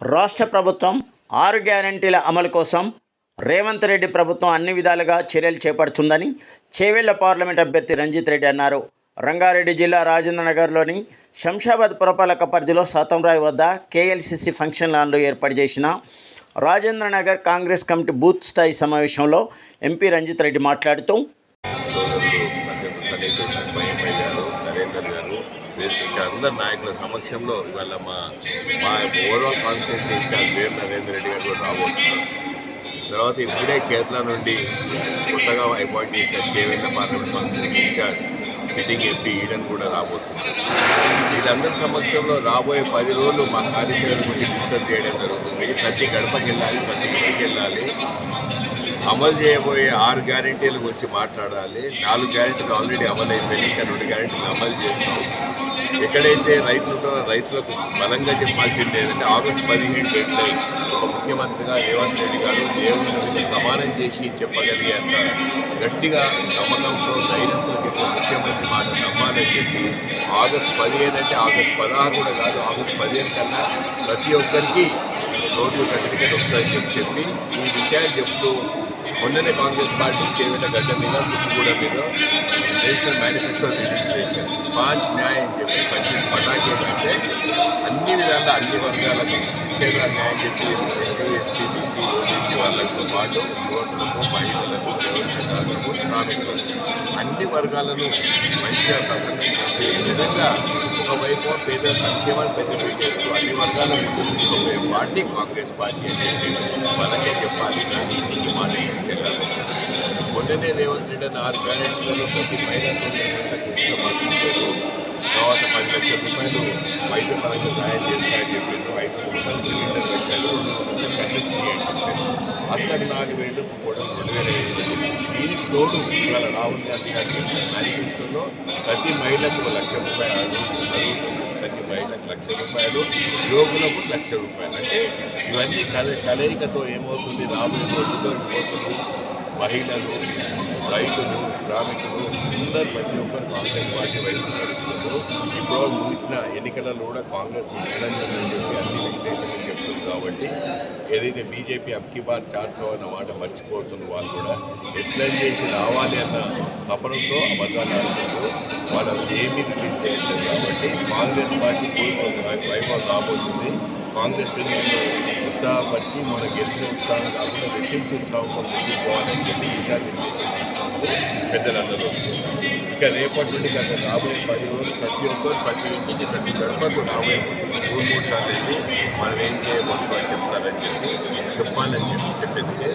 రాష్ట్ర ప్రభుత్వం ఆరు గ్యారంటీల అమలు కోసం రేవంత్ రెడ్డి ప్రభుత్వం అన్ని విధాలుగా చర్యలు చేపడుతుందని చేవెళ్ళ పార్లమెంట్ అభ్యర్థి రంజిత్ రెడ్డి అన్నారు. రంగారెడ్డి జిల్లా రాజేంద్ర నగర్లోని శంషాబాద్ పురపాలక పరిధిలో సాతంరాయ్ వద్ద కేఎల్సిసి ఫంక్షన్ హాల్లో ఏర్పాటు చేసిన రాజేంద్ర నగర్ కాంగ్రెస్ కమిటీ బూత్ స్థాయి సమావేశంలో ఎంపీ రంజిత్ రెడ్డి మాట్లాడుతూ ఇక్కడ అందరు నాయకుల సమక్షంలో ఇవాళ మా మా ఓవరాల్ కాన్స్టిట్యూన్సీ ఇన్ఛార్జ్ వేరు నరేందర్ రెడ్డి గారు కూడా రాబోతున్నారు. తర్వాత ఇప్పుడే కేరళ నుండి కొత్తగా అపాయింట్ చేసిన Chevella parliament constituency in charge sitting MP Eden కూడా రాబోతున్నారు. వీళ్ళందరి సమక్షంలో రాబోయే పది రోజులు మా కార్యచరణ గురించి డిస్కస్ చేయడం జరుగుతుంది. ప్రతి గడపకి వెళ్ళాలి ప్రతి ఇంటికి వెళ్ళాలి. అమలు చేయబోయే ఆరు గ్యారెంటీల వచ్చి మాట్లాడాలి. నాలుగు గ్యారెంటీలు ఆల్రెడీ అమలు అయిపోయింది ఇంకా రెండు గ్యారెంటీలు అమలు చేస్తాం. ఎక్కడైతే రైతులు ఉంటారో రైతులకు బలంగా చెప్పాల్సింది ఏంటంటే ఆగస్టు పదిహేను డెడ్ లైన్ ఒక ముఖ్యమంత్రిగా రేవంత్ రెడ్డి గారు దేవుని ప్రమాణం చేసి చెప్పగలిగేంత గట్టిగా నమ్మకంతో ధైర్యంతో చెప్పి ముఖ్యమంత్రి మాట నమ్మాలని చెప్పి ఆగస్టు పదిహేను అంటే ఆగస్టు పదహారు కూడా కాదు ఆగస్టు పదిహేను కన్నా ప్రతి ఒక్కరికి రోడ్డు సర్టిఫికేట్ వస్తుందని చెప్పి చెప్పి ఈ విషయాలు చెప్తూ మొన్ననే కాంగ్రెస్ పార్టీ చేవేట గడ్డ మీద తుక్కుగూడ మీద నేషనల్ మేనిఫెస్టో రిలీజ్ చేశారు. పాంచ్ న్యాయం అని చెప్పి పచ్చీస్ పటాకేలు అంటే అన్ని విధాలుగా అన్ని వర్గాలకు నిశ్చయంగా న్యాయం చెప్పి ఎస్సీ ఎస్టీ బీసీ ఓబీసీ వాళ్ళతో పాటు యువకులకు మహిళలకు వ్యవస్థలకు శ్రామికులకు అన్ని వర్గాలను మంచిగా ప్రసన్నం చేసే విధంగా ఒకవైపు పేద సంక్షేమాన్ని పెద్ద పెట్టేస్తూ అన్ని వర్గాలను ముందు తీసుకుపోయే పార్టీ కాంగ్రెస్ పార్టీ అంటే వాళ్ళకే చెప్పాలి కానీ ఇంటికి మాట. వెంటనే రేవంత్ రెడ్డి అని ఆరు గ్యారెంటీలలో ప్రతి మహిళకు ఉచిత బస్సు తర్వాత పది లక్షల రూపాయలు వైద్య పరంగా సహాయం చేస్తాయని చెప్పారు ఐదు వందల రూపాయలు సిలిండర్ పెట్టారు. కట్టించి నాలుగు వేలు కూడా రెండు వేల ఐదు దీనికి తోడు ఇవాళ రాహుల్ గాంధీ గారి మేనిఫెస్టోలో ప్రతి మహిళకు లక్ష రూపాయలు అడుగుతున్నారు ప్రతి మహిళకు లక్ష రూపాయలు యువకులకు లక్ష రూపాయలు. అంటే ఇవన్నీ కల కలయికతో ఏమవుతుంది? రాబోయే రోజుల్లో యువకులు మహిళలు రైతులు శ్రామికులు అందరు ప్రతి ఒక్కరు కాంగ్రెస్ పార్టీ వైపు నడుస్తున్నారు. ఇప్పుడు ముగిసిన ఎన్నికలలో కూడా కాంగ్రెస్ ఉందని చెప్పి అన్ని విశ్లేషణలు చెప్తుంది కాబట్టి ఏదైతే బీజేపీ అబ్కి బార్ చార్సో అన్న మాట మర్చిపోతున్న వాళ్ళు కూడా ఎట్లా చేసి రావాలి అన్న తపనంతో అబద్ధాలు ఆడుతున్నారు వాళ్ళు ఏమీ రిలీజ్ చేయట్లేదు కాబట్టి కాంగ్రెస్ పార్టీ కోల్పోతుంది వైభవం రాబోతుంది. కాంగ్రెస్ ఉత్సాహపరిచి మన గెలిచిన ఉత్సాహం కాకుండా రెట్టింపు ఉత్సాహంతో ముందుకు పోవాలని చెప్పి ఈసారి పెద్దలందరూ ఇక రేపటి నుండి గత రాబోయే పది రోజులు ప్రతి ఒక్కరు ప్రతి ఇంటికి ప్రతి గడపకు రాబోయే మూడు మూడు సార్లు వెళ్ళి మనం ఏం చేయబోతున్నాం చెప్తారని చెప్పి చెప్పాలని చెప్పి చెప్పేందుకే